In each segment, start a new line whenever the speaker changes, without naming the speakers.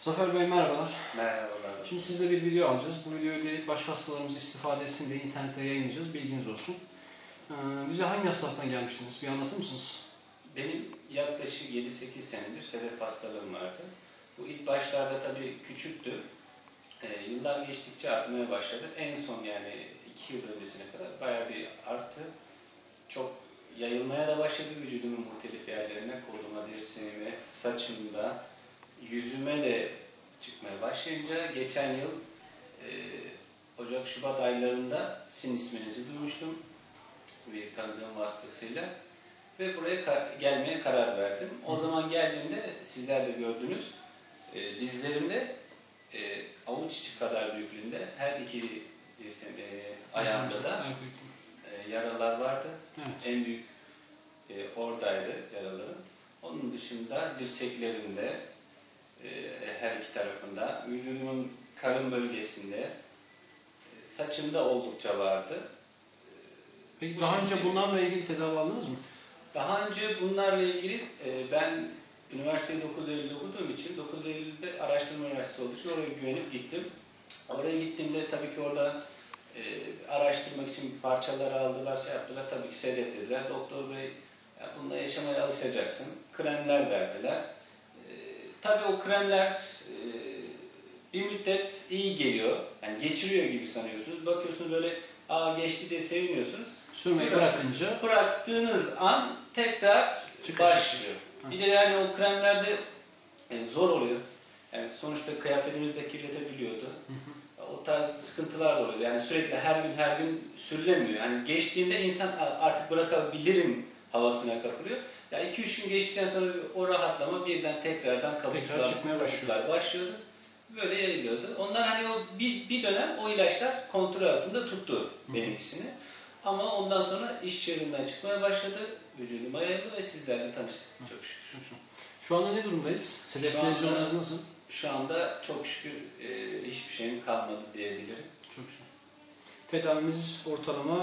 Zafer Bey merhabalar.
Merhabalar.
Şimdi sizle bir video alacağız. Bu videoyu da başka hastalarımız istifade etsin diye internette yayınlayacağız. Bilginiz olsun. Ee, bize hangi hastalıktan gelmiştiniz? Bir anlatır mısınız?
Benim yaklaşık 7-8 senedir sedef hastalığım vardı. Bu ilk başlarda tabii küçüktü. Ee, yıllar geçtikçe artmaya başladı. En son yani 2 yıl öncesine kadar bayağı bir arttı. Çok yayılmaya da başladı vücudumun muhtelif yerlerine. Koluma, dirseğime, saçımda, yüzüme de çıkmaya başlayınca geçen yıl e, Ocak-Şubat aylarında sizin isminizi duymuştum bir tanıdığım vasıtasıyla ve buraya ka- gelmeye karar verdim. O zaman geldiğimde sizler de gördünüz e, dizlerimde e, avuç içi kadar büyüklüğünde her iki dirseğim, e, ayağımda da e, yaralar vardı.
Evet.
En büyük e, oradaydı yaralarım. Onun dışında dirseklerimde iki tarafında, vücudumun karın bölgesinde, e, saçımda oldukça vardı.
Peki daha önce bunlarla ilgili tedavi aldınız mı?
Daha önce bunlarla ilgili e, ben üniversiteyi 9 Eylül'de okuduğum için 9 Eylül'de araştırma üniversitesi olduğu için oraya güvenip gittim. Oraya gittiğimde tabii ki orada e, araştırmak için parçalar aldılar, şey yaptılar. Tabii ki sedef dediler. Doktor bey ya bununla yaşamaya alışacaksın. Kremler verdiler. Tabii o kremler e, bir müddet iyi geliyor. Yani geçiriyor gibi sanıyorsunuz. Bakıyorsunuz böyle aa geçti diye seviniyorsunuz.
Sürmeyi
Bırak.
bırakınca
Bıraktığınız an tekrar
Çıkış.
başlıyor.
Hı.
Bir de yani o kremlerde e, zor oluyor. Yani sonuçta kıyafetimizi de kirletebiliyordu. O tarz sıkıntılar da oluyordu. Yani sürekli her gün her gün sürülemiyor. Yani geçtiğinde insan "Aa, artık bırakabilirim havasına kapılıyor. Ya 2-3 gün geçtikten sonra o rahatlama birden tekrardan kabuklar,
Tekrar çıkmaya başlıyor.
başlıyordu. Böyle yayılıyordu. Ondan hani o bir, bir dönem o ilaçlar kontrol altında tuttu benimkisini. Ama ondan sonra iş çığırından çıkmaya başladı. Vücuduma yayıldı ve sizlerle tanıştık. Çok şükür.
şu anda ne durumdayız? Sedef nasıl?
Şu anda çok şükür e, hiçbir şeyim kalmadı diyebilirim.
Tedavimiz ortalama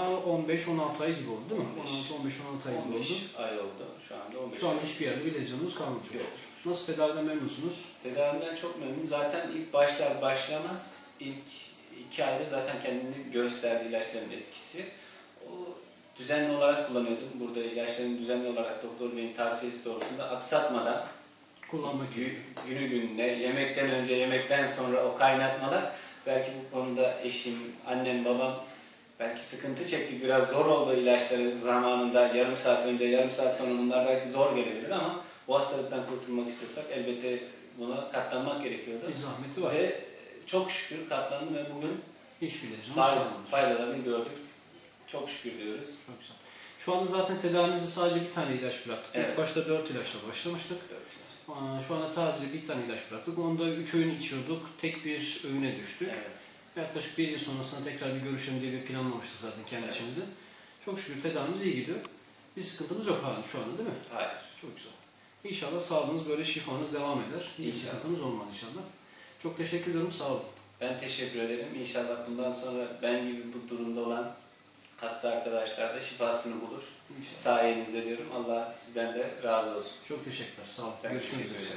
15-16 ay gibi oldu değil mi?
15.
16-15-16 ay gibi
15
oldu.
ay oldu. Şu anda 15
Şu an
ay.
hiçbir yerde bir lezyonunuz kalmadı çok şükür. Nasıl tedaviden memnunsunuz?
Tedavimden çok memnunum. Zaten ilk başlar başlamaz. İlk iki ayda zaten kendini gösterdi ilaçların etkisi. O düzenli olarak kullanıyordum. Burada ilaçların düzenli olarak doktor beyin tavsiyesi doğrultusunda aksatmadan
Kullanmak
günü gününe, yemekten önce, yemekten sonra o kaynatmalar belki bu konuda eşim, annem, babam belki sıkıntı çektik. Biraz zor oldu ilaçları zamanında yarım saat önce, yarım saat sonra bunlar belki zor gelebilir ama bu hastalıktan kurtulmak istiyorsak elbette buna katlanmak gerekiyordu.
Bir zahmeti var.
Ve çok şükür katlandım ve bugün
Hiçbir
fayda, faydalarını gördük. Çok şükür diyoruz.
Çok güzel. Şu anda zaten tedavimizde sadece bir tane ilaç bıraktık. İlk
Evet.
başta 4 ilaçla başlamıştık. Aa, Şu anda sadece bir tane ilaç bıraktık. Onda 3 öğün içiyorduk. Tek bir öğüne düştük.
Evet.
Yaklaşık bir yıl sonrasında tekrar bir görüşelim diye bir planlamıştık zaten kendi
Evet.
içimizde. Çok şükür tedavimiz iyi gidiyor. Bir sıkıntımız yok hala şu anda değil mi?
Hayır.
Çok güzel. İnşallah sağlığınız böyle şifanız devam eder. Bir
İnşallah.
sıkıntımız olmaz inşallah. Çok teşekkür ediyorum. Sağ olun.
Ben teşekkür ederim. İnşallah bundan sonra ben gibi bu durumda olan hasta arkadaşlar da şifasını bulur.
İnşallah.
Sayenizde diyorum. Allah sizden de razı olsun.
Çok teşekkürler. Sağ olun.
Ben
Görüşmek üzere.